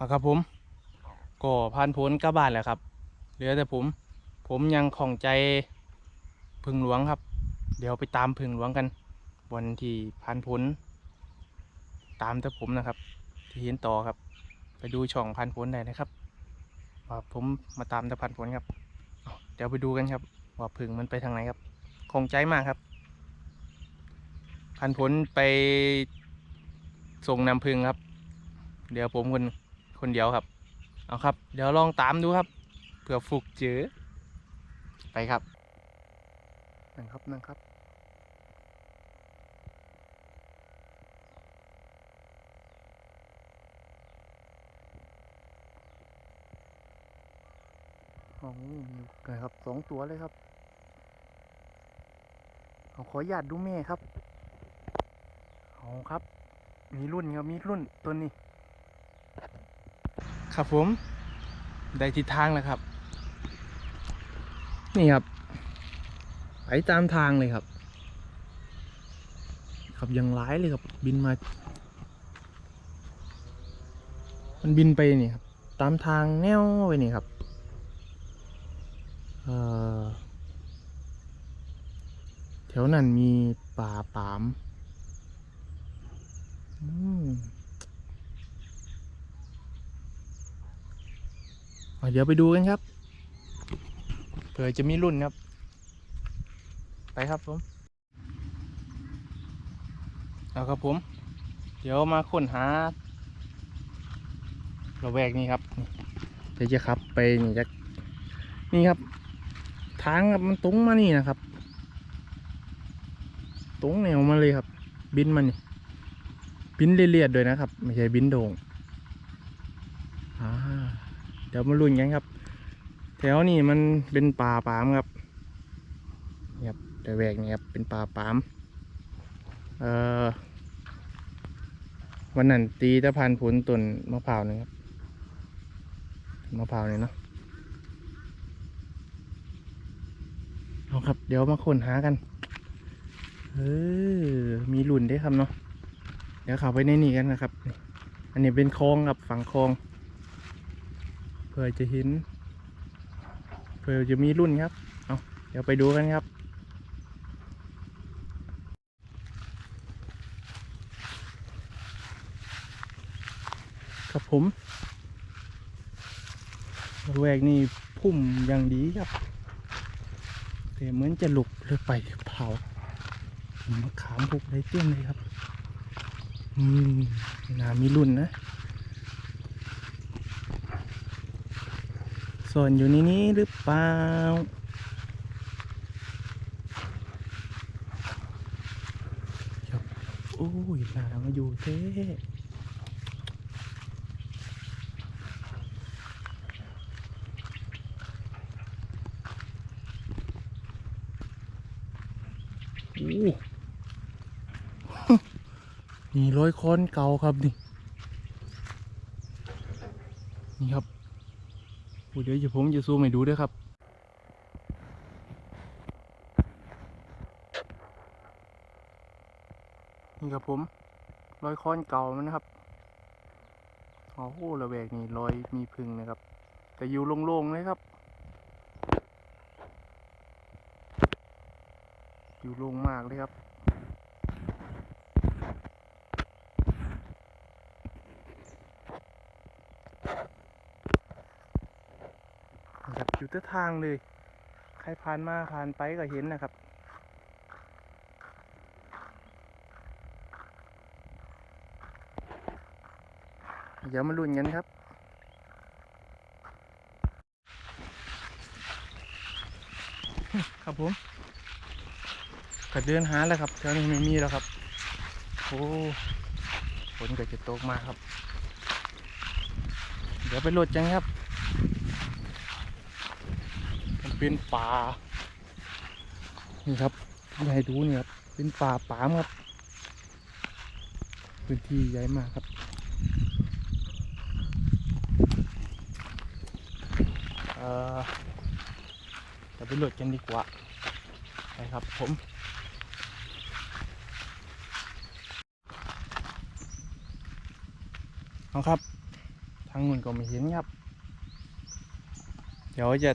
อาครับผมก็ผ่านพ้นกลับานแล้วครับ เหลือแต่ผม ผมยังของใจพึ่งหลวงครับ เดี๋ยวไปตามพึ่งหลวงกัน วันที่ผ่านพ้นตามแต่ผมนะครับ ที่เห็นต่อครับ ไปดูช่องผ่านพ้นได้นะครับ ว่าผมมาตามแต่ผ่านพ้นครับ เดี๋ยวไปดูกันครับ ว่าพึ่งมันไปทางไหนครับของใจมากครับผ่านพ้นไปส่งนำพึ่งครับ เดี๋ยวผมคน คนเดียวครับ เอาครับ เดี๋ยวลองตามดูครับ เผื่อฟุกเจอ ไปครับนั่งครับนั่งครับโอ้โหมีเลยครับสองตัวเลยครับเอขอหยาดดูแม่ครับเอาครับ มีรุ่นครับ มีรุ่นตัวนี้ ครับผม ได้ทิศทางแล้วครับ นี่ครับ ไปตามทางเลยครับ ครับยังร้ายเลยครับ บินมา มันบินไปนี่ครับ ตามทางแนวไปนี่ครับแถวนั้นมีป่าปามอืมอะ เดี๋ยวไปดูกันครับเผื่อจะมีรุ่นครับ ไปครับผมเอาครับผม เดี๋ยวมาค้นหาระแวกนี้ครับเดี๋ยวจะขับไปนี่จะนี่ครับ ทางครับมันตรงมานี่นะครับตรงแนวมาเลยครับ บินมานี่บินเลียดๆด้วยนะครับ ไม่ใช่บินโด่งอ่า เดี๋ยวมาลุ้นกันครับ แถวนี้มันเป็นป่าปามครับนี่ครับแต่แหวกนี่ครับเป็นป่าปามเอ่อวันนั้นตีตะพันผลต้นมะพร้าวหนึงครับมะพร้าวนี่เนาะเอาครับ เดี๋ยวมาค้นหากันเออมีหลุนได้วยครับเนาะเดี๋ยวเข้าไปในนี่กันนะครับ อันนี้เป็นคลองครับฝั่งคลอง เพื่อจะเห็นเพื่อจะมีรุ่นครับ เอาเดี๋ยวไปดูกันครับ ครับผมระแวกนี่พุ่มอย่างดีครับแต่เหมือนจะหลุกหรือไปเผาผมะขามพุกไรเต็มเลยครับ อืมน่ามีรุ่นนะ ส่วนอยู่ในนี้หรือเปล่าครับโอ้ยหนามาอยู่เท่โอ้นี่ร้อยค้อนเก่าครับนี่ นี่ครับโอ้ เดี๋ยวจะผมจะซูมให้ดูด้วยครับนี่ครับผมรอยค้อนเก่ามันนะครับโอ้โหระแวกนี่รอยมีพึ่งนะครับ แต่อยู่โล่งๆเลยครับ อยู่โล่งมากเลยครับ นะครับ อยู่แต่ทางเลย ใครผ่านมาผ่านไปก็เห็นนะครับเดี๋ยวมาลุ้นกันครับ ครับผมก็เดินหาแล้วครับแถวนี้ไม่มีแล้วครับ โอ้ฝนก็จะตกมาครับ เดี๋ยวไปโหลดกันครับ มัน เป็นป่า นี่ครับไม่ให้ดูนี่ครับ เป็นป่าป่ามครับ พื้นที่ใหญ่มากครับ เอ่อเดี๋ยวไปโหลดกันดีกว่าไปครับผมเอาครับ ทางนู้นก็ไม่เห็นครับ เดี๋ยวจะ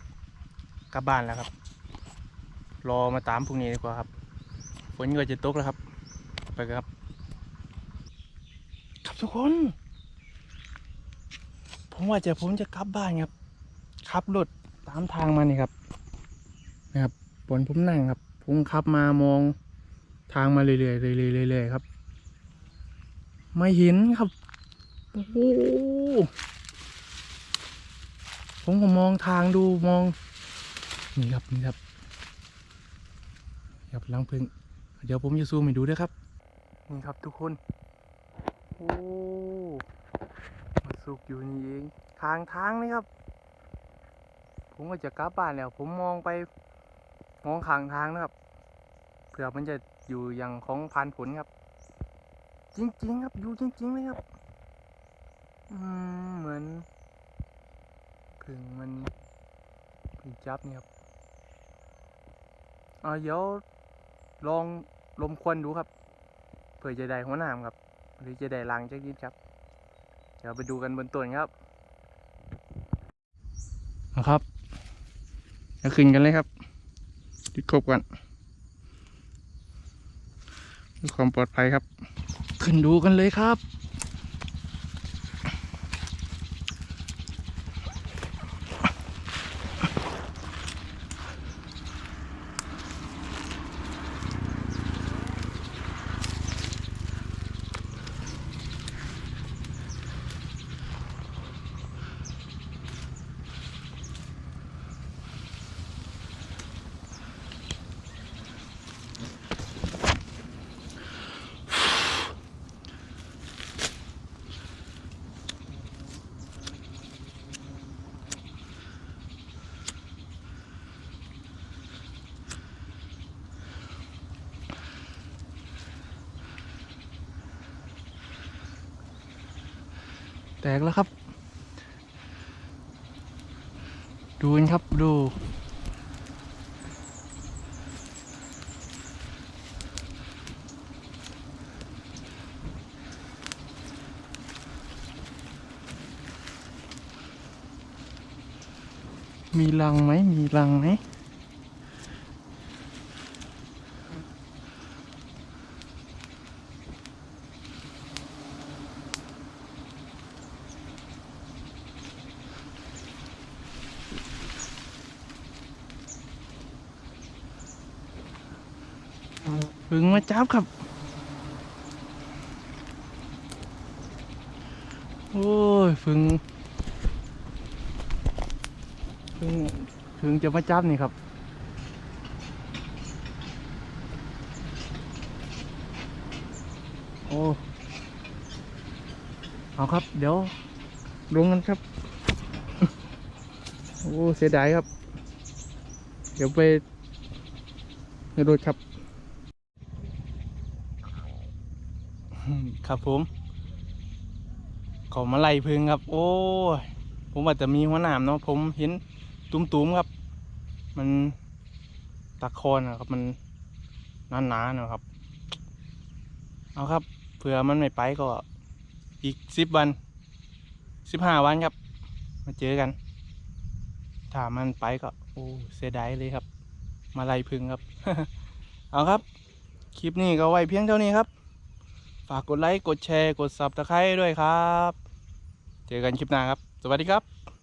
กลับบ้านแล้วครับ รอมาตามพรุ่งนี้ดีกว่าครับ ฝนก็จะตกแล้วครับ ไปครับ ครับทุกคน ผมว่าจะผมจะกลับบ้านครับขับรถตามทางมานี่ครับ นะครับบนผมนั่งครับ ผมขับมามองทางมาเรื่อยๆเรื่อยๆเรื่อยๆครับ ไม่เห็นครับ โอ้โหผมก็มองทางดูมอง นี่ครับนี่ครับครับลังพึ่ง เดี๋ยวผมจะซูมให้ดูด้วยครับ นี่ครับทุกคน โอ้มาสุกอยู่นี่เองทางทางนี่ครับ ผมก็จะกลับบ้านแล้ว ผมมองไปมองข้างทางนะครับเผื่อมันจะอยู่อย่างของพันผลครับ จริง ๆ ครับอยู่จริงๆเลยครับอืมเหมือนผึ่งมันผึ่งจับเนี่ยครับ เดี๋ยวลองลมควนดูครับ เผื่อจะได้หัวหนามครับ หรือจะได้รังจากยิดครับ เดี๋ยวไปดูกันบนต้นครับนะครับจะขึ้นกันเลยครับติดครบกันเพื่อความปลอดภัยครับ ขึ้นดูกันเลยครับ แตกแล้วครับ ดูกันครับดู มีรังไหมมีรังไหมึงมาจับครับ โอ้ยฟึงฟึงฟึงจะมาจับนี่ครับโอ้เอาครับ เดี๋ยวลงกันครับ โอ้ เสียดายครับ เดี๋ยวไปในรถครับ ครับผมขามาไล่พึ่งครับ โอ้ยผมว่าจะมีหัวหนามเนาะผมเห็นตุ้มๆครับ มันตะคอนนะครับ มันหนาๆนะครับ เอาครับเผื่อมันไม่ไปก็อีกสิบวันสิบห้าวันครับ มาเจอกัน ถ้ามันไปก็ โอ้เสียดายเลยครับ มาไล่พึ่งครับ เอาครับ คลิปนี้ก็ไว้เพียงเท่านี้ครับ ฝากกดไลค์ กดแชร์ กดซับสไครป์ด้วยครับ เจอกันคลิปหน้าครับ สวัสดีครับ